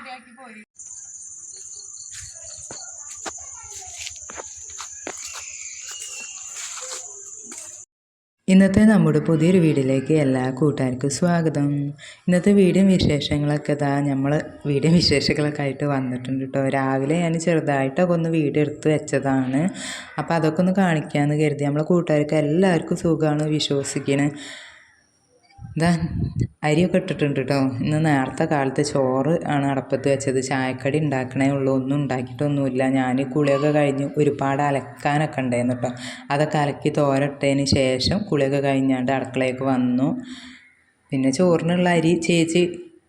റെഡിയാക്കി ഇന്നത്തെ നമ്മുടെ പുതിയൊരു വീഡിയോയിലേക്ക് എല്ലാ കൂട്ടുകാർക്കും സ്വാഗതം. ഇന്നത്തെ വീടും വിശേഷങ്ങളൊക്കെ ഇതാ നമ്മൾ വീടും വിശേഷങ്ങളൊക്കെ ആയിട്ട് വന്നിട്ടുണ്ട് കേട്ടോ രാവിലെ ഞാൻ ചെറുതായിട്ടൊക്കെ ഒന്ന് വീടെടുത്ത് വെച്ചതാണ്. അപ്പോൾ അതൊക്കെ ഒന്ന് കാണിക്കാമെന്ന് കരുതി. നമ്മളെ കൂട്ടുകാർക്ക് എല്ലാവർക്കും സുഖമാണ് വിശ്വസിക്കുന്നത് ഇതാ അരിയൊക്കെ ഇട്ടിട്ടുണ്ട് കേട്ടോ ഇന്ന് നേരത്തെ കാലത്ത് ചോറ് ആണ് അടപ്പത്ത് വെച്ചത്. ചായക്കടി ഉണ്ടാക്കണേ ഉള്ളൂ. ഒന്നും ഉണ്ടാക്കിയിട്ടൊന്നുമില്ല. ഞാൻ കുളിയൊക്കെ കഴിഞ്ഞ് ഒരുപാട് അലക്കാനൊക്കെ ഉണ്ടായിരുന്നു കേട്ടോ അതൊക്കെ അലക്കി തോരട്ടതിന് ശേഷം കുളിയൊക്കെ കഴിഞ്ഞാണ്ട് അടുക്കളയൊക്കെ വന്നു. പിന്നെ ചോറിനുള്ള അരി ചേച്ചി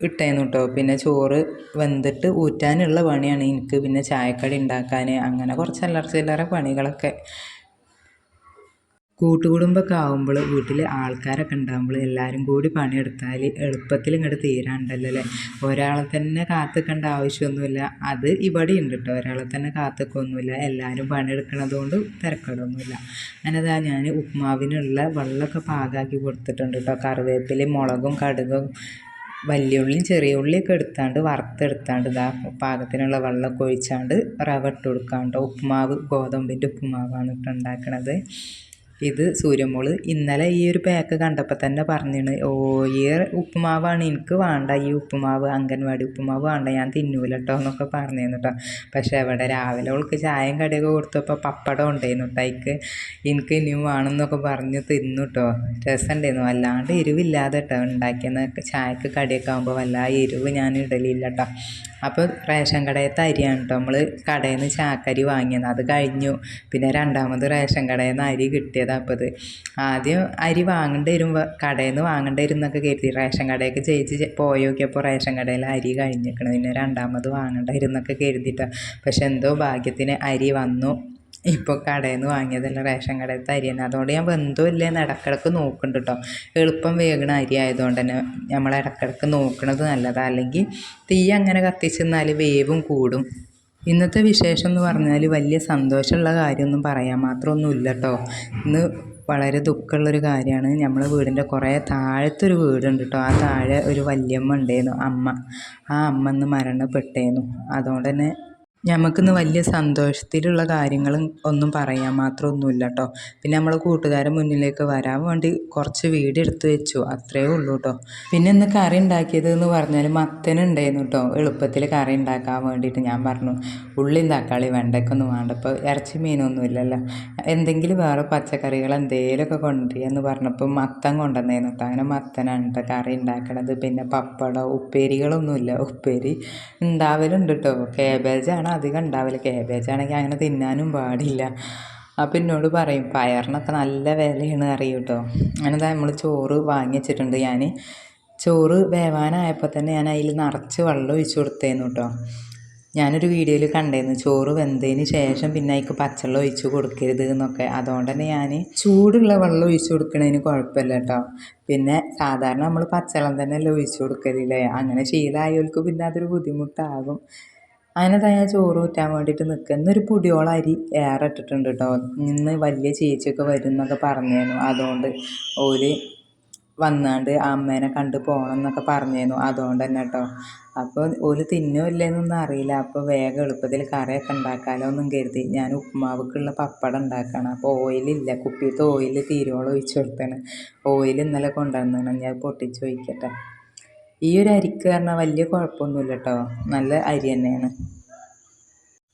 ഇട്ടേന്നു കേട്ടോ പിന്നെ ചോറ് വെന്തിട്ട് ഊറ്റാനുള്ള പണിയാണ്. എനിക്ക് പിന്നെ ചായക്കടി ഉണ്ടാക്കാൻ അങ്ങനെ കുറച്ച് അല്ലറ ചില്ലറ പണികളൊക്കെ കൂട്ടുകുടുംബമൊക്കെ ആകുമ്പോൾ വീട്ടിൽ ആൾക്കാരൊക്കെ ഉണ്ടാകുമ്പോൾ എല്ലാവരും കൂടി പണിയെടുത്താൽ എളുപ്പത്തിൽ ഇങ്ങോട്ട് തീരാണ്ടല്ലോ അല്ലേ? ഒരാളെ തന്നെ കാത്തിക്കേണ്ട ആവശ്യമൊന്നുമില്ല അത് ഇവിടെ ഉണ്ട് കേട്ടോ ഒരാളെ തന്നെ കാത്തിക്കൊന്നുമില്ല. എല്ലാവരും പണിയെടുക്കണത് കൊണ്ട് തിരക്കടൊന്നുമില്ല. അങ്ങനെതാ ഞാൻ ഉപ്മാവിനുള്ള വെള്ളമൊക്കെ പാകാക്കി കൊടുത്തിട്ടുണ്ട് കേട്ടോ കറിവേപ്പിലയും മുളകും കടുകും വലിയ ഉള്ളിയും ചെറിയ ഉള്ളിയൊക്കെ എടുത്താണ്ട് വറുത്തെടുത്താണ്ട് ഇതാ പാകത്തിനുള്ള വെള്ളമൊക്കെ ഒഴിച്ചാണ്ട് റവ ഇട്ട് കൊടുക്കാണ്ട് ഉപ്പുമാവ് ഗോതമ്പിന്റെ ഉപ്പുമാവാണ് ഇട്ട് ഉണ്ടാക്കണത് ഇത് സൂര്യമോൾ ഇന്നലെ ഈ ഒരു പാക്ക് കണ്ടപ്പോൾ തന്നെ പറഞ്ഞിന് ഓ ഈ ഉപ്പുമാവാണ് എനിക്ക് വേണ്ട ഈ ഉപ്പുമാവ് അംഗൻവാടി ഉപ്പുമാവ് വേണ്ട ഞാൻ തിന്നൂല കേട്ടോ എന്നൊക്കെ പറഞ്ഞിരുന്നു കേട്ടോ പക്ഷെ അവിടെ രാവിലെ അവൾക്ക് ചായയും കടിയൊക്കെ കൊടുത്തപ്പോൾ പപ്പടം ഉണ്ടായിരുന്നു കേട്ടോ എനിക്ക് എനിക്ക് ഇനിയും വേണമെന്നൊക്കെ പറഞ്ഞ് തിന്നു കേട്ടോ രസമുണ്ടായിരുന്നു വല്ലാണ്ട് എരിവില്ലാതെ കേട്ടോ ഉണ്ടാക്കിയെന്ന് ചായക്ക് കടിയൊക്കെ ആകുമ്പോൾ വല്ലാതെ എരിവ് ഞാൻ ഇടലില്ല കേട്ടോ അപ്പോൾ റേഷൻ കടയത്തെ അരിയാണ് കേട്ടോ നമ്മൾ കടയിൽ നിന്ന് ചാക്കരി വാങ്ങിയത്. അത് കഴിഞ്ഞു. പിന്നെ രണ്ടാമത് റേഷൻ കടയിൽ നിന്ന് അരി കിട്ടിയത്. അപ്പോൾ ഇത് ആദ്യം അരി വാങ്ങേണ്ടി വരുമ്പോൾ കടയിൽ നിന്ന് വാങ്ങേണ്ടി വരും എന്നൊക്കെ കരുതി. റേഷൻ കടയൊക്കെ ചേച്ചി പോയി നോക്കിയപ്പോൾ റേഷൻ കടയിൽ അരി കഴിഞ്ഞിരിക്കണം പിന്നെ രണ്ടാമത് വാങ്ങേണ്ടി വരും എന്നൊക്കെ കരുതിയിട്ടാണ് പക്ഷെ എന്തോ ഭാഗ്യത്തിന് അരി വന്നു. ഇപ്പോൾ കടയിൽ നിന്ന് വാങ്ങിയതല്ല റേഷൻ കടയിലത്തെ അരി തന്നെ അതുകൊണ്ട് ഞാൻ വെന്തോ ഇല്ലേന്ന് ഇടക്കിടക്ക് നോക്കുന്നുണ്ട് കേട്ടോ. എളുപ്പം വേഗണ അരി ആയതുകൊണ്ട് തന്നെ നമ്മൾ ഇടക്കിടക്ക് നോക്കുന്നത് നല്ലതാണ് അല്ലെങ്കിൽ തീ അങ്ങനെ കത്തിച്ചെന്നാൽ വേവും കൂടും. ഇന്നത്തെ വിശേഷം എന്ന് പറഞ്ഞാൽ വലിയ സന്തോഷമുള്ള കാര്യമൊന്നും പറയാൻ മാത്രമൊന്നുമില്ല കേട്ടോ ഇന്ന് വളരെ ദുഃഖമുള്ളൊരു കാര്യമാണ്. നമ്മളെ വീടിന്റെ കുറേ താഴത്തൊരു വീടുണ്ട് കേട്ടോ ആ താഴെ ഒരു വല്യമ്മ ഉണ്ടായിരുന്നു അമ്മ. ആ അമ്മ ഇന്ന് മരണപ്പെട്ടേന്നു. അതുകൊണ്ട് തന്നെ ഞമ്മക്കിന്ന് വലിയ സന്തോഷത്തിലുള്ള കാര്യങ്ങളും ഒന്നും പറയാൻ മാത്രമൊന്നുമില്ല കേട്ടോ പിന്നെ നമ്മൾ കൂട്ടുകാരൻ മുന്നിലേക്ക് വരാൻ വേണ്ടി കുറച്ച് വീട് എടുത്തു വെച്ചു. അത്രയേ ഉള്ളൂ കേട്ടോ പിന്നെ ഇന്ന് കറി ഉണ്ടാക്കിയത് എന്ന് പറഞ്ഞാൽ മത്തനുണ്ടായിരുന്നു കേട്ടോ എളുപ്പത്തിൽ കറി ഉണ്ടാക്കാൻ വേണ്ടിയിട്ട് ഞാൻ പറഞ്ഞു. ഉള്ളിയും തക്കാളി വെണ്ടയ്ക്കൊന്നും വേണ്ട. ഇപ്പോൾ ഇറച്ചി മീനൊന്നും ഇല്ലല്ലോ. എന്തെങ്കിലും വേറെ പച്ചക്കറികൾ എന്തെങ്കിലുമൊക്കെ കൊണ്ടുവരിക എന്ന് പറഞ്ഞപ്പോൾ മത്തൻ കൊണ്ടുവന്നേന്നു കേട്ടോ അങ്ങനെ മത്തനാണ് കേട്ടോ കറി ഉണ്ടാക്കണത്. പിന്നെ പപ്പടം ഉപ്പേരികളൊന്നുമില്ല. ഉപ്പേരി ഉണ്ടാവലുണ്ട് കേട്ടോ കേബേജാണ് അധികം ഉണ്ടാവില്ല. കേബേജ് ആണെങ്കിൽ അങ്ങനെ തിന്നാനും പാടില്ല. അപ്പം എന്നോട് പറയും പയറിനൊക്കെ നല്ല വിലയാണ് അറിയൂ കേട്ടോ അങ്ങനെ നമ്മൾ ചോറ് വാങ്ങിച്ചിട്ടുണ്ട് ഞാൻ ചോറ് വേവാനായപ്പോൾ തന്നെ ഞാൻ അതിൽ നിറച്ച് വെള്ളം ഒഴിച്ചു കൊടുത്തേന്നു കേട്ടോ ഞാനൊരു വീഡിയോയിൽ കണ്ടായിരുന്നു ചോറ് വെന്തതിന് ശേഷം പിന്നെ അതിക്ക് പച്ചവെള്ളം ഒഴിച്ച് കൊടുക്കരുത് എന്നൊക്കെ. അതുകൊണ്ട് തന്നെ ഞാൻ ചൂടുള്ള വെള്ളം ഒഴിച്ച് കൊടുക്കണതിന് കുഴപ്പമില്ല കേട്ടോ പിന്നെ സാധാരണ നമ്മൾ പച്ചവെള്ളം തന്നെയല്ലേ ഒഴിച്ച് കൊടുക്കലില്ലേ? അങ്ങനെ ശീലമായവർക്ക് പിന്നെ അതൊരു ബുദ്ധിമുട്ടാകും. അങ്ങനെ തന്നെ ചോറ് ഊറ്റാൻ വേണ്ടിയിട്ട് നിൽക്കുക ഇന്നൊരു പൊടിയോളം അരി ഏറെ ഇട്ടിട്ടുണ്ട് കേട്ടോ ഇന്ന് വലിയ ചേച്ചിയൊക്കെ വരും എന്നൊക്കെ പറഞ്ഞേനു. അതുകൊണ്ട് ഓര് വന്നാണ്ട് അമ്മേനെ കണ്ട് പോകണം എന്നൊക്കെ പറഞ്ഞേനു. അതുകൊണ്ട് തന്നെ കേട്ടോ അപ്പോൾ ഓൽ തിന്നോ ഇല്ലേന്നൊന്നും അറിയില്ല. അപ്പോൾ വേഗം എളുപ്പത്തിൽ കറിയൊക്കെ ഉണ്ടാക്കാമല്ലോ എന്നും കരുതി ഞാൻ ഉപ്പുമാവ്ക്കുള്ള പപ്പടം ഉണ്ടാക്കണം. അപ്പോൾ ഓയിലില്ല കുപ്പിയത്തെ ഓയിൽ തീരുവോളം ഒഴിച്ചു കൊടുത്താണ് ഓയിൽ ഇന്നലെ കൊണ്ടുവന്നാണ് ഞാൻ പൊട്ടിച്ച് ഒഴിക്കട്ടെ. ഈ ഒരു അരിക്ക് പറഞ്ഞാൽ വലിയ കുഴപ്പമൊന്നുമില്ല കേട്ടോ നല്ല അരി തന്നെയാണ്.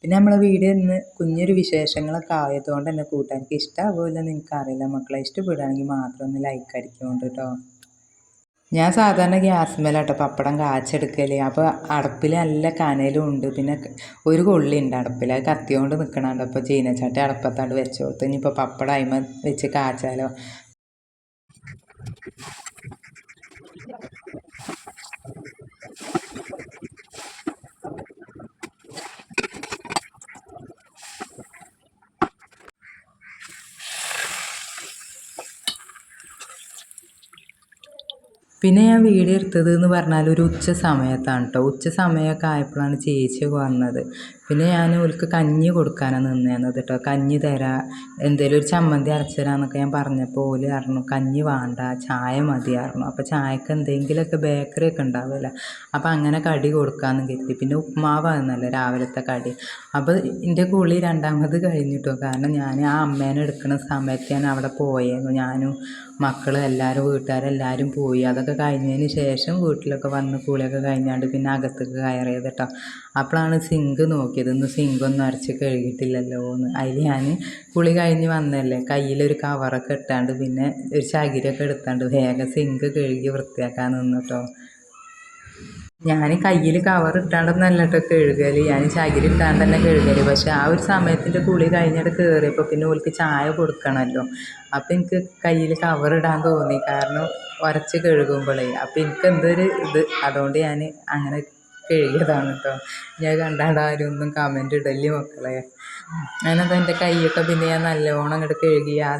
പിന്നെ നമ്മളെ വീഡിയോ ഇന്ന് കുഞ്ഞൊരു വിശേഷങ്ങളൊക്കെ ആയതുകൊണ്ട് തന്നെ കൂട്ടാൻ ഇഷ്ടമാവില്ല എനിക്കറിയില്ല. മക്കളെ ഇഷ്ടപ്പെടുകയാണെങ്കിൽ മാത്രം ഒന്ന് ലൈക്ക് അടിക്കുന്നുണ്ട് കേട്ടോ ഞാൻ സാധാരണ ഗ്യാസ് മേലാട്ടോ പപ്പടം കാച്ചെടുക്കൽ അപ്പോൾ അടപ്പിൽ നല്ല കനലും ഉണ്ട്. പിന്നെ ഒരു കൊള്ളി ഉണ്ട് അടപ്പിൽ അത് കത്തിയോണ്ട് നിൽക്കണുണ്ട് അപ്പോൾ ചീനച്ചട്ടി അടപ്പത്താണ്ട് വെച്ച് കൊടുത്ത് ഇനിയിപ്പോൾ പപ്പടം അയിമ വെച്ച് കാച്ചാലോ. പിന്നെ ഞാൻ വീഡിയോ എടുത്തത് എന്ന് പറഞ്ഞാൽ ഒരു ഉച്ച സമയത്താണ് കേട്ടോ ഉച്ച സമയമൊക്കെ ആയപ്പോഴാണ് ചേച്ചി വന്നത്. പിന്നെ ഞാൻ ഓൽക്ക് കഞ്ഞി കൊടുക്കാനാണ് നിന്നേന്നത് കേട്ടോ കഞ്ഞി തരാം. എന്തേലും ഒരു ചമ്മന്തി അരച്ച് ഞാൻ പറഞ്ഞപ്പോൾ ഓൽ പറഞ്ഞു കഞ്ഞി വേണ്ട ചായ മതി പറഞ്ഞു. അപ്പോൾ ചായക്ക് എന്തെങ്കിലുമൊക്കെ ബേക്കറി ഒക്കെ ഉണ്ടാവില്ല? അപ്പോൾ അങ്ങനെ കടി കൊടുക്കാമെന്ന് കരുതി. പിന്നെ ഉപ്മാവായിരുന്നല്ലോ രാവിലത്തെ കടി. അപ്പോൾ എന്റെ കുളി രണ്ടാമത് കഴിഞ്ഞിട്ടോ കാരണം ഞാൻ ആ അമ്മേനെ എടുക്കുന്ന സമയത്ത് ഞാൻ അവിടെ പോയായിരുന്നു ഞാനും മക്കളും എല്ലാവരും വീട്ടുകാരെല്ലാവരും പോയി. അതൊക്കെ കഴിഞ്ഞതിന് ശേഷം വീട്ടിലൊക്കെ വന്ന് കുളിയൊക്കെ കഴിഞ്ഞാണ്ട് പിന്നെ അകത്തേക്ക് കയറിയത് കേട്ടോ അപ്പോഴാണ് സിങ്ക് നോക്കിയത്. ഇന്ന് സിങ്കൊന്നും അരച്ച് കഴുകിയിട്ടില്ലല്ലോ എന്ന്. അതിൽ ഞാൻ കുളി കഴിഞ്ഞ് വന്നല്ലേ കയ്യിലൊരു കവറൊക്കെ ഇട്ടാണ്ട് പിന്നെ ഒരു ചകിരിയൊക്കെ എടുത്താണ്ട് വേഗം സിങ്ക് കഴുകി വൃത്തിയാക്കാൻ നിന്നു കേട്ടോ ഞാൻ കയ്യിൽ കവർ ഇട്ടാണ്ടൊന്നല്ല കേട്ടോ കഴുകൽ ഞാൻ ചകിരി ഇട്ടാണ്ട് തന്നെ കഴുകൽ പക്ഷെ ആ ഒരു സമയത്തിന്റെ കുളി കഴിഞ്ഞിട്ട് കയറിയപ്പോൾ പിന്നെ ഓൾക്ക് ചായ കൊടുക്കണമല്ലോ അപ്പം എനിക്ക് കയ്യിൽ കവർ ഇടാൻ തോന്നി. കാരണം ഉരച്ച് കഴുകുമ്പോഴേ അപ്പം എനിക്ക് എന്തൊരു ഇത്. അതുകൊണ്ട് ഞാൻ അങ്ങനെ കഴുകിയതാണ് കേട്ടോ ഞാൻ കണ്ടാണ്ട് ആരും ഒന്നും കമന്റ് ഇടല്ലേ മക്കളെ. ഞാനത് എന്റെ കൈയൊക്കെ പിന്നെ ഞാൻ നല്ലോണം അങ്ങോട്ട് കഴുകി ആ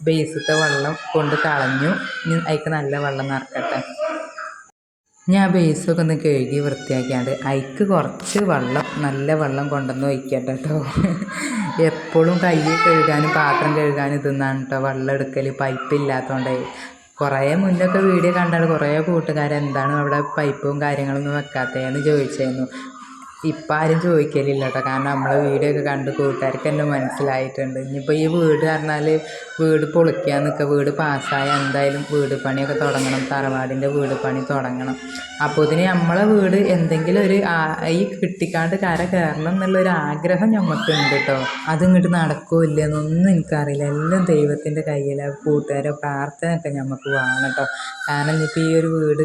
ബേസിലത്തെ വെള്ളം കൊണ്ട് കളഞ്ഞു. ഇനി അതിക്ക് നല്ല വെള്ളം നിറക്കട്ടെ. ഞാൻ ബേസൊക്കെ ഒന്ന് കഴുകി വൃത്തിയാക്കിയാണ്ട് അതിക്ക് കുറച്ച് വെള്ളം നല്ല വെള്ളം കൊണ്ടുവന്ന് ഒഴിക്കട്ടെ കേട്ടോ എപ്പോഴും കൈ കഴുകാനും പാത്രം കഴുകാനും ഇതെന്നാണ് കേട്ടോ വെള്ളം എടുക്കൽ പൈപ്പ് ഇല്ലാത്തതുകൊണ്ടേ കുറേ മുന്നൊക്കെ വീഡിയോ കണ്ടാൽ കുറേ കൂട്ടുകാർ എന്താണ് അവിടെ പൈപ്പും കാര്യങ്ങളൊന്നും വെക്കാത്തതെന്ന് ചോദിച്ചായിരുന്നു ഇപ്പം ആരും ചോദിക്കലില്ല കേട്ടോ കാരണം നമ്മളെ വീഡിയോ ഒക്കെ കണ്ട് കൂട്ടുകാർക്ക് തന്നെ മനസ്സിലായിട്ടുണ്ട്. ഇനിയിപ്പോൾ ഈ വീട് പറഞ്ഞാൽ വീട് പൊളിക്കാൻ നിൽക്കുക വീട് പാസ്സായ എന്തായാലും വീട് പണിയൊക്കെ തുടങ്ങണം. തറവാടിന്റെ വീട് പണി തുടങ്ങണം. അപ്പോൾ ഇതിന് നമ്മളെ വീട് എന്തെങ്കിലും ഒരു ഈ കിട്ടിക്കാണ്ട് കര കയറണം എന്നുള്ളൊരു ആഗ്രഹം ഞമ്മക്കുണ്ട് കേട്ടോ അതിങ്ങോട്ട് നടക്കുമോ എന്നൊന്നും എനിക്കറിയില്ല. എല്ലാം ദൈവത്തിന്റെ കയ്യിലാണ് കൂട്ടുകാരോ പ്രാർത്ഥനയൊക്കെ നമുക്ക് വേണം കേട്ടോ കാരണം ഇനിയിപ്പോൾ ഈ ഒരു വീട്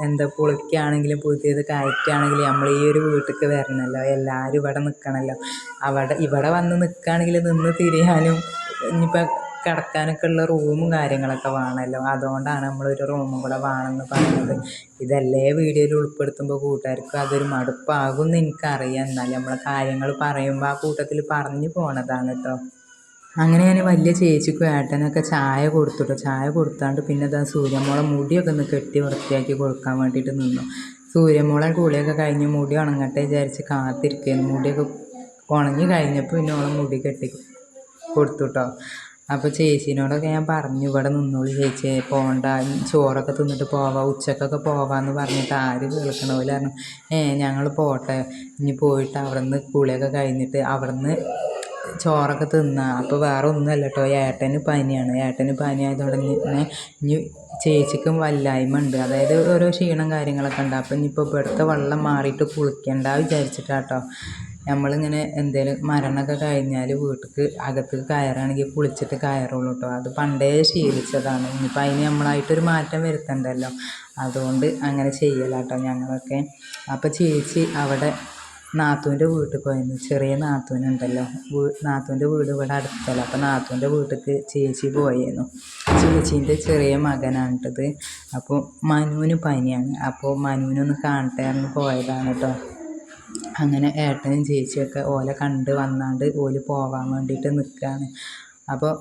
എന്താ പൊളിക്കുകയാണെങ്കിലും പുതിയത് കയറ്റുകയാണെങ്കിലും നമ്മൾ ഈ ഒരു വീട്ടിലേക്ക് വരണമല്ലോ എല്ലാവരും ഇവിടെ നിൽക്കണമല്ലോ അവിടെ ഇവിടെ വന്ന് നിൽക്കുകയാണെങ്കിൽ നിന്ന് തിരിയാനും ഇനിയിപ്പോൾ കിടക്കാനൊക്കെ ഉള്ള റൂമും കാര്യങ്ങളൊക്കെ വേണമല്ലോ അതുകൊണ്ടാണ് നമ്മളൊരു റൂമും കൂടെ വേണമെന്ന് പറയുന്നത് ഇതല്ലേ വീഡിയോയിൽ ഉൾപ്പെടുത്തുമ്പോൾ കൂട്ടുകാർക്ക് അതൊരു മടുപ്പാകും എന്ന് എനിക്കറിയാം. എന്നാലും നമ്മൾ കാര്യങ്ങൾ പറയുമ്പോൾ ആ കൂട്ടത്തിൽ പറഞ്ഞു പോണതാണ് കേട്ടോ അങ്ങനെ ഞാൻ വലിയ ചേച്ചിക്കും ഏട്ടനൊക്കെ ചായ കൊടുത്തുട്ടോ. ചായ കൊടുത്താണ്ട് പിന്നെ ഇതാ സൂര്യമോളെ മുടിയൊക്കെ ഒന്ന് കെട്ടി വൃത്തിയാക്കി കൊടുക്കാൻ വേണ്ടിയിട്ട് നിന്നു. സൂര്യമോളെ കുളിയൊക്കെ കഴിഞ്ഞ് മുടി ഉണങ്ങട്ടെ വിചാരിച്ച് കാത്തിരിക്കുന്നു മുടിയൊക്കെ ഉണങ്ങി കഴിഞ്ഞപ്പോൾ പിന്നെ ഓളെ മുടി കെട്ടി കൊടുത്തു കേട്ടോ അപ്പോൾ ചേച്ചീനോടൊക്കെ ഞാൻ പറഞ്ഞു ഇവിടെ നിന്നോളൂ ചേച്ചി. പോകണ്ട ചോറൊക്കെ തിന്നിട്ട് പോവാം. ഉച്ചക്കൊക്കെ പോവാമെന്ന് പറഞ്ഞിട്ട് ആര് കേൾക്കണ പോലെ പറഞ്ഞു. ഏ ഞങ്ങൾ പോട്ടെ. ഇനി പോയിട്ട് അവിടെ നിന്ന് കുളിയൊക്കെ കഴിഞ്ഞിട്ട് അവിടെ നിന്ന് ചോറൊക്കെ തിന്നുക അപ്പോൾ വേറെ ഒന്നുമല്ല കേട്ടോ ഏട്ടന് പനിയാണ്. ഏട്ടന് പനി തുടങ്ങി പിന്നെ ഇനി ചേച്ചിക്കും വല്ലായ്മ ഉണ്ട്. അതായത് ഓരോ ക്ഷീണം കാര്യങ്ങളൊക്കെ ഉണ്ട്. അപ്പം ഇനിയിപ്പോൾ ഇവിടുത്തെ വെള്ളം മാറിയിട്ട് കുളിക്കണ്ട വിചാരിച്ചിട്ടാണ് കേട്ടോ നമ്മളിങ്ങനെ എന്തേലും മരണമൊക്കെ കഴിഞ്ഞാൽ വീട്ടിൽ അകത്ത് കയറുകയാണെങ്കിൽ കുളിച്ചിട്ട് കയറുള്ളൂ കേട്ടോ അത് പണ്ടേ ശീലിച്ചതാണ്. ഇനിയിപ്പോൾ അതിന് നമ്മളായിട്ടൊരു മാറ്റം വരുത്തണ്ടല്ലോ. അതുകൊണ്ട് അങ്ങനെ ചെയ്യലാട്ടോ ഞങ്ങളൊക്കെ. അപ്പോൾ ചേച്ചി അവിടെ നാത്തൂന്റെ വീട്ടിൽ പോയിരുന്നു. ചെറിയ നാത്തൂനുണ്ടല്ലോ. നാത്തൂന്റെ വീട് ഇവിടെ അടുത്തല്ല. അപ്പോൾ നാത്തൂന്റെ വീട്ടിലേക്ക് ചേച്ചി പോയിരുന്നു ചേച്ചീന്റെ ചെറിയ മകനാണിട്ടത്. അപ്പോൾ മനുവിന് പനിയാണ്. അപ്പോൾ മനുവിനൊന്ന് കാണട്ടെ പോയതാണ് കേട്ടോ അങ്ങനെ ഏട്ടനും ചേച്ചിയൊക്കെ ഓലെ കണ്ട് വന്നാണ്ട് ഓൽ പോവാൻ വേണ്ടിയിട്ട് നിൽക്കുകയാണ്. അപ്പോൾ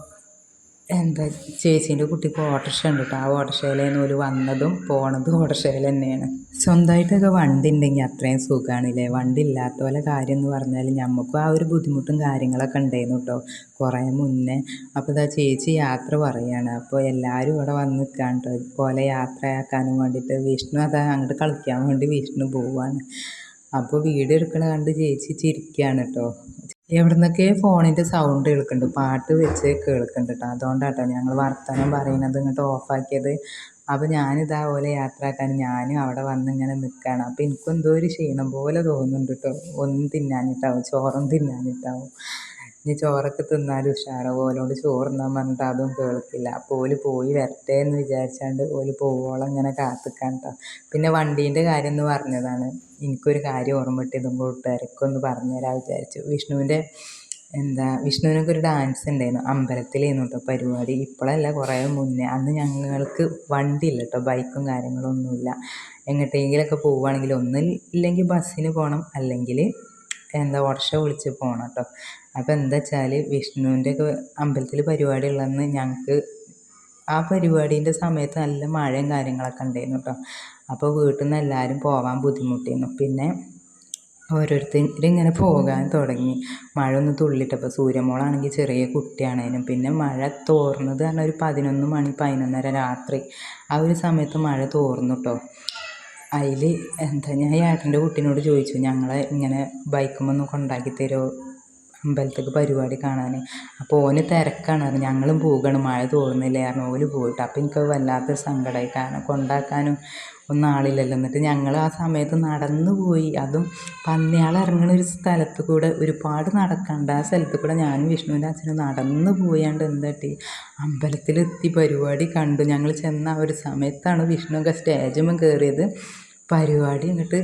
എന്താ ചേച്ചീന്റെ കുട്ടിക്ക് ഓട്ടോറിക്ഷ ഉണ്ട് കേട്ടോ ആ ഓട്ടോറിക്ഷയിലേന്ന് ഓൽ വന്നതും പോണതും ഓട്ടോറിക്ഷയിൽ തന്നെയാണ്. സ്വന്തമായിട്ടൊക്കെ വണ്ടി ഉണ്ടെങ്കിൽ അത്രയും സുഖമാണല്ലേ വണ്ടി ഇല്ലാത്ത പോലെ കാര്യം എന്ന് പറഞ്ഞാൽ ഞമ്മക്കും ആ ഒരു ബുദ്ധിമുട്ടും കാര്യങ്ങളൊക്കെ ഉണ്ടായിരുന്നു കേട്ടോ കുറേ മുന്നേ. അപ്പോൾ ഇതാ ചേച്ചി യാത്ര പറയുകയാണ് അപ്പോൾ എല്ലാവരും ഇവിടെ വന്ന് നിൽക്കുകയാണ് കേട്ടോ പോലെ യാത്രയാക്കാനും വേണ്ടിയിട്ട് വിഷ്ണു അതാ അങ്ങോട്ട് കളിക്കാൻ വേണ്ടി വിഷ്ണു പോവുകയാണ് അപ്പോൾ വീഡിയോ എടുക്കണ കണ്ട് ചേച്ചി ചിരിക്കുകയാണ് കേട്ടോ എവിടുന്നൊക്കെ ഫോണിന്റെ സൗണ്ട് കേൾക്കുന്നുണ്ട് പാട്ട് വെച്ച് കേൾക്കുന്നുണ്ട് കേട്ടോ അതുകൊണ്ടാണ് കേട്ടോ ഞങ്ങൾ വർത്തമാനം പറയുന്നത് ഇങ്ങോട്ട് ഓഫാക്കിയത് അപ്പോൾ ഞാനിതാ പോലെ യാത്രയാക്കാൻ ഞാനും അവിടെ വന്ന് ഇങ്ങനെ നിൽക്കുകയാണ് അപ്പോൾ എനിക്കും എന്തോ ഒരു ക്ഷീണം പോലെ തോന്നുന്നുണ്ട് കേട്ടോ ഒന്നും തിന്നാനിട്ടാവും ചോറും തിന്നാനിട്ടാവും ഇനി ചോറൊക്കെ തിന്നാലും ഉഷാറാവും. ഓലോട് ചോറ് തിന്നാൻ പറഞ്ഞിട്ട് അതും കേൾക്കില്ല. അപ്പോൾ ഓൽ പോയി വരട്ടെ എന്ന് വിചാരിച്ചാണ്ട് ഓൽ പോവോളം ഇങ്ങനെ കാത്തിക്കാൻ കേട്ടോ പിന്നെ വണ്ടീന്റെ കാര്യം എന്ന് പറഞ്ഞതാണ്. എനിക്കൊരു കാര്യം ഓർമ്മ കിട്ടിയതും കൂട്ടുകാർക്കൊക്കെ ഒന്ന് പറഞ്ഞു തരാൻ വിചാരിച്ചു. വിഷ്ണുവിന്റെ എന്താ വിഷ്ണുവിനൊക്കെ ഒരു ഡാൻസ് ഉണ്ടായിരുന്നു. അമ്പലത്തിലായിരുന്നു കേട്ടോ പരിപാടി. ഇപ്പോഴല്ല കുറേ മുന്നേ. അന്ന് ഞങ്ങൾക്ക് വണ്ടിയില്ല കേട്ടോ ബൈക്കും കാര്യങ്ങളൊന്നുമില്ല എങ്ങോട്ടെങ്കിലൊക്കെ പോവുകയാണെങ്കിൽ ഒന്നില്ലെങ്കിൽ ബസ്സിന് പോകണം. അല്ലെങ്കിൽ എന്താ ഓട്ടോറിക്ഷ വിളിച്ച് പോകണം കേട്ടോ അപ്പോൾ എന്താ വെച്ചാൽ വിഷ്ണുവിന്റെ ഒക്കെ അമ്പലത്തിൽ പരിപാടി ഉള്ളതെന്ന് ഞങ്ങൾക്ക് ആ പരിപാടീന്റെ സമയത്ത് നല്ല മഴയും കാര്യങ്ങളൊക്കെ ഉണ്ടായിരുന്നു കേട്ടോ അപ്പോൾ വീട്ടിൽ നിന്ന് എല്ലാവരും പോകാൻ ബുദ്ധിമുട്ടിയിരുന്നു പിന്നെ ഓരോരുത്തർ ഇങ്ങനെ പോകാൻ തുടങ്ങി. മഴ ഒന്ന് തുള്ളിയിട്ടപ്പോൾ സൂര്യമോളാണെങ്കിൽ ചെറിയ കുട്ടിയാണേനും. പിന്നെ മഴ തോർന്നത് പറഞ്ഞാൽ ഒരു പതിനൊന്ന് മണി പതിനൊന്നര രാത്രി ആ ഒരു സമയത്ത് മഴ തോർന്നു കേട്ടോ അതിൽ എന്താ ഞാൻ ഏട്ടന്റെ കുട്ടീനോട് ചോദിച്ചു ഞങ്ങളെ ഇങ്ങനെ ബൈക്കുമ്മ ഒന്ന് കൊണ്ടാക്കി തരുമോ അമ്പലത്തേക്ക് പരിപാടി കാണാൻ അപ്പോൾ ഓന് തിരക്കാണ് പറഞ്ഞു ഞങ്ങളും പോവുകയാണ് മഴ തോർന്നില്ലേ പറഞ്ഞു ഓൽ പോയിട്ട്. അപ്പോൾ എനിക്ക് വല്ലാത്തൊരു സങ്കടമായി കാരണം കൊണ്ടാക്കാനും ഒന്നും ആളില്ലല്ലോ. എന്നിട്ട് ഞങ്ങൾ ആ സമയത്ത് നടന്നു പോയി. അതും പന്നിയാൾ ഇറങ്ങുന്ന ഒരു സ്ഥലത്ത് കൂടെ ഒരുപാട് നടക്കണ്ട ആ സ്ഥലത്ത് കൂടെ ഞാനും വിഷ്ണുവിന്റെ അച്ഛനും നടന്ന് പോയാണ്ട് എന്താട്ടി അമ്പലത്തിലെത്തി പരിപാടി കണ്ടു. ഞങ്ങൾ ചെന്ന ആ ഒരു സമയത്താണ് വിഷ്ണുവൊക്കെ സ്റ്റേജുമ്പം കയറിയത്. പരിപാടി എന്നിട്ട്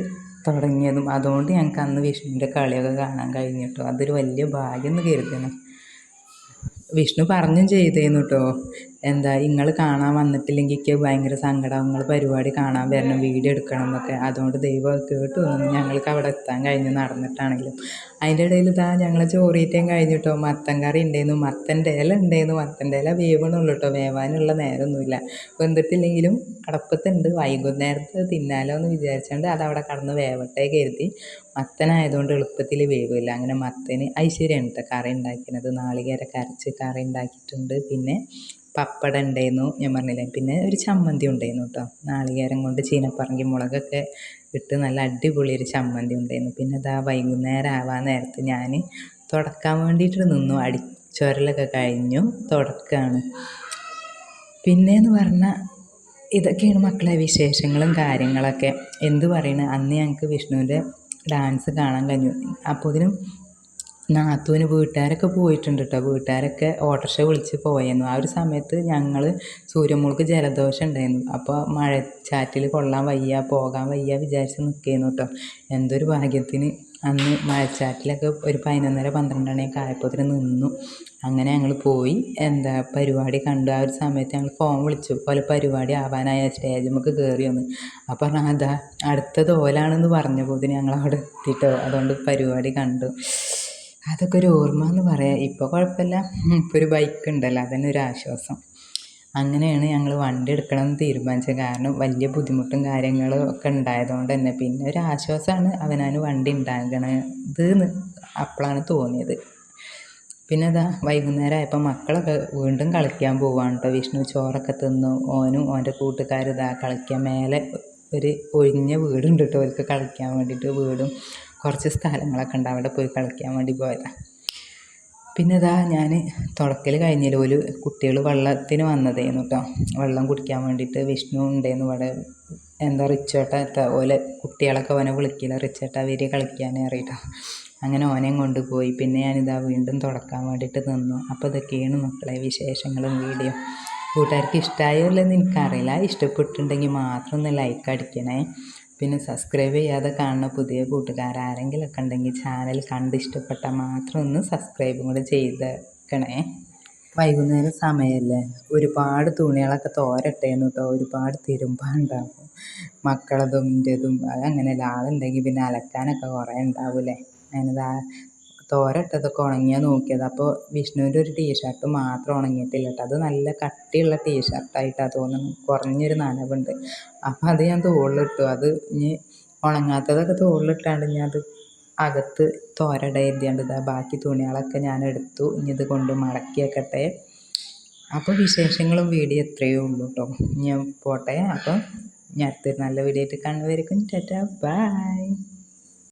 തുടങ്ങിയതും. അതുകൊണ്ട് ഞങ്ങൾക്ക് അന്ന് വിഷ്ണുവിന്റെ കളിയൊക്കെ കാണാൻ കഴിഞ്ഞു കേട്ടോ അതൊരു വലിയ ഭാഗ്യം എന്ന് കരുതണം വിഷ്ണു പറഞ്ഞും ചെയ്തേന്നു കേട്ടോ എന്താ നിങ്ങൾ കാണാൻ വന്നിട്ടില്ലെങ്കിൽ എനിക്ക് ഭയങ്കര സങ്കടം നിങ്ങൾ പരിപാടി കാണാൻ വരണം വീഡിയോ എടുക്കണം എന്നൊക്കെ. അതുകൊണ്ട് ദൈവം കേട്ടു ഞങ്ങൾക്ക് അവിടെ എത്താൻ കഴിഞ്ഞു നടന്നിട്ടാണെങ്കിലും. അതിന്റെ ഇടയിൽ ഇതാ ഞങ്ങൾ ചോറിയിട്ടേം കഴിഞ്ഞിട്ടോ മത്തൻ കറി ഉണ്ടായിരുന്നു മത്തന്റെ ഇല ഉണ്ടായിരുന്നു മത്തന്റെ ഇല വേവണുള്ളൂ കേട്ടോ വേവാനുള്ള നേരമൊന്നുമില്ല വെന്തിട്ടില്ലെങ്കിലും അടപ്പത്തുണ്ട് വൈകുന്നേരത്ത് തിന്നാലോ എന്ന് വിചാരിച്ചുകൊണ്ട് അതവിടെ കടന്ന് വേവട്ടെ കരുതി മത്തനായതുകൊണ്ട് എളുപ്പത്തിൽ വേവില്ല. അങ്ങനെ മത്തന് ഐശ്വര്യമാണ് കേട്ടോ കറി ഉണ്ടാക്കുന്നത്. നാളികേര കരച്ച് കറി ഉണ്ടാക്കിയിട്ടുണ്ട്. പിന്നെ പപ്പടം ഉണ്ടായിരുന്നു ഞാൻ പറഞ്ഞില്ലേ? പിന്നെ ഒരു ചമ്മന്തി ഉണ്ടായിരുന്നു കേട്ടോ. നാളികേരം കൊണ്ട് ചീനപ്പറങ്കി മുളകൊക്കെ ഇട്ട് നല്ല അടിപൊളി ഒരു ചമ്മന്തി ഉണ്ടായിരുന്നു. പിന്നെ അതാ വൈകുന്നേരം ആവാൻ നേരത്ത് ഞാൻ തുടക്കാൻ വേണ്ടിയിട്ട് നിന്നു. അടിച്ചൊരലൊക്കെ കഴിഞ്ഞു തുടക്കുകയാണ് പിന്നെയെന്ന് പറഞ്ഞാൽ ഇതൊക്കെയാണ് മക്കളെ വിശേഷങ്ങളും കാര്യങ്ങളൊക്കെ. എന്ത് പറയണ? അന്ന് ഞങ്ങൾക്ക് വിഷ്ണുവിന്റെ ഡാൻസ് കാണാൻ കഴിഞ്ഞു. അപ്പോഴതിനും നാത്തൂന് വീട്ടുകാരൊക്കെ പോയിട്ടുണ്ട് കേട്ടോ വീട്ടുകാരൊക്കെ ഓട്ടോറിക്ഷ വിളിച്ച് പോയിരുന്നു ആ ഒരു സമയത്ത് ഞങ്ങൾ സൂര്യമുൾക്ക് ജലദോഷം ഉണ്ടായിരുന്നു. അപ്പോൾ മഴച്ചാറ്റിൽ കൊള്ളാൻ വയ്യ പോകാൻ വയ്യ വിചാരിച്ച് നിൽക്കുകയായിരുന്നു കേട്ടോ എന്തൊരു ഭാഗ്യത്തിന് അന്ന് മഴച്ചാറ്റിലൊക്കെ ഒരു പതിനൊന്നര പന്ത്രണ്ട് മണിയൊക്കെ നിന്നു. അങ്ങനെ ഞങ്ങൾ പോയി. എന്താ പരിപാടി കണ്ടു. ആ ഒരു സമയത്ത് ഞങ്ങൾ ഫോൺ വിളിച്ചു. പോലെ പരിപാടി ആവാനായ സ്റ്റേജ് നമുക്ക് കയറി വന്ന്. അപ്പോൾ അതാ അടുത്തത് ഓലാണെന്ന് പറഞ്ഞപ്പോൾ ഞങ്ങൾ അവിടെ എത്തിയിട്ടോ അതുകൊണ്ട് പരിപാടി കണ്ടു. അതൊക്കെ ഒരു ഓർമ്മ എന്ന് പറയാം ഇപ്പോൾ കുഴപ്പമില്ല ഇപ്പോൾ ഒരു ബൈക്ക് ഉണ്ടല്ലോ. അതന്നെ ഒരു ആശ്വാസം. അങ്ങനെയാണ് ഞങ്ങൾ വണ്ടി എടുക്കണമെന്ന് തീരുമാനിച്ചത്. കാരണം വലിയ ബുദ്ധിമുട്ടും കാര്യങ്ങളും ഒക്കെ ഉണ്ടായതുകൊണ്ട് തന്നെ. പിന്നെ ഒരു ആശ്വാസമാണ് അവനവന് വണ്ടി ഉണ്ടാകണത് എന്ന് അപ്പോഴാണ് തോന്നിയത്. പിന്നെ ഇതാ വൈകുന്നേരം ആയപ്പോൾ മക്കളൊക്കെ വീണ്ടും കളിക്കാൻ പോവാണ് കേട്ടോ വിഷ്ണു ചോറൊക്കെ തിന്നു. ഓനും ഓന്റെ കൂട്ടുകാരും ഇതാ കളിക്കാൻ മേലെ ഒരു ഒഴിഞ്ഞ വീടുണ്ട് കേട്ടോ അവർക്ക് കളിക്കാൻ വേണ്ടിയിട്ട് വീടും കുറച്ച് സ്ഥലങ്ങളൊക്കെ ഉണ്ട്. അവിടെ പോയി കളിക്കാൻ വേണ്ടി പോയതാണ് പിന്നെ ഇതാ ഞാൻ തുടക്കൽ കഴിഞ്ഞതിൽ ഒരു കുട്ടികൾ വെള്ളത്തിന് വന്നതായിരുന്നു കേട്ടോ വെള്ളം കുടിക്കാൻ വേണ്ടിയിട്ട് വിഷ്ണു ഉണ്ടായിരുന്നു ഇവിടെ. എന്താ റിച്ചേട്ട ഓലെ കുട്ടികളൊക്കെ ഓനെ വിളിക്കില്ല റിച്ചേട്ട വരി കളിക്കാൻ അറിയിട്ടോ. അങ്ങനെ ഓനെയും കൊണ്ടുപോയി. പിന്നെ ഞാനിതാ വീണ്ടും തുടക്കാൻ വേണ്ടിയിട്ട് നിന്നു. അപ്പോൾ ഇതൊക്കെയാണ് മക്കളെ വിശേഷങ്ങളും വീഡിയോ. കൂട്ടുകാർക്ക് ഇഷ്ടമായോ ഇല്ലെന്ന് എനിക്കറിയില്ല. ഇഷ്ടപ്പെട്ടിട്ടുണ്ടെങ്കിൽ മാത്രം ഒന്ന് ലൈക്ക് അടിക്കണേ. പിന്നെ സബ്സ്ക്രൈബ് ചെയ്യാതെ കാണുന്ന പുതിയ കൂട്ടുകാർ ആരെങ്കിലുമൊക്കെ ഉണ്ടെങ്കിൽ ചാനൽ കണ്ട് ഇഷ്ടപ്പെട്ടാൽ മാത്രം ഒന്ന് സബ്സ്ക്രൈബും കൂടെ ചെയ്തേക്കണേ. വൈകുന്നേരം സമയമല്ലേ ഒരുപാട് തുണികളൊക്കെ തോരട്ടേന്ന് കേട്ടോ ഒരുപാട് തിരുമ്പാണ്ടാവും മക്കളതും എന്റെതും അതങ്ങനെയല്ല ആളുണ്ടെങ്കിൽ പിന്നെ അലക്കാനൊക്കെ കുറേ ഉണ്ടാവില്ലേ? അതിനതാ തോരട്ടതൊക്കെ ഉണങ്ങിയാൽ നോക്കിയത്. അപ്പോൾ വിഷ്ണുവിന്റെ ഒരു ടീഷർട്ട് മാത്രം ഉണങ്ങിയിട്ടില്ല അത് നല്ല കട്ടിയുള്ള ടീഷർട്ടായിട്ടാണ് തോന്നുന്നു. കുറഞ്ഞൊരു നനവുണ്ട്. അപ്പോൾ അത് ഞാൻ തോളിലിട്ടു. അത് ഇനി ഉണങ്ങാത്തതൊക്കെ തോളിലിട്ടാണ്ട് ഞാൻ അത് അകത്ത് തോരട എഴുതിയാണ്ട് ഇതാ ബാക്കി തുണികളൊക്കെ ഞാൻ എടുത്തു. ഇനി ഇത് കൊണ്ട് മടക്കി വെക്കട്ടെ അപ്പോൾ വിശേഷങ്ങളും വീഡിയോ എത്രയേ ഉള്ളൂ കേട്ടോ ഞാൻ പോട്ടെ. അപ്പം ഞാൻ അടുത്തൊരു നല്ല വീഡിയോ ആയിട്ട് കാണുന്നവരേക്കും ടാറ്റാ. ബൈ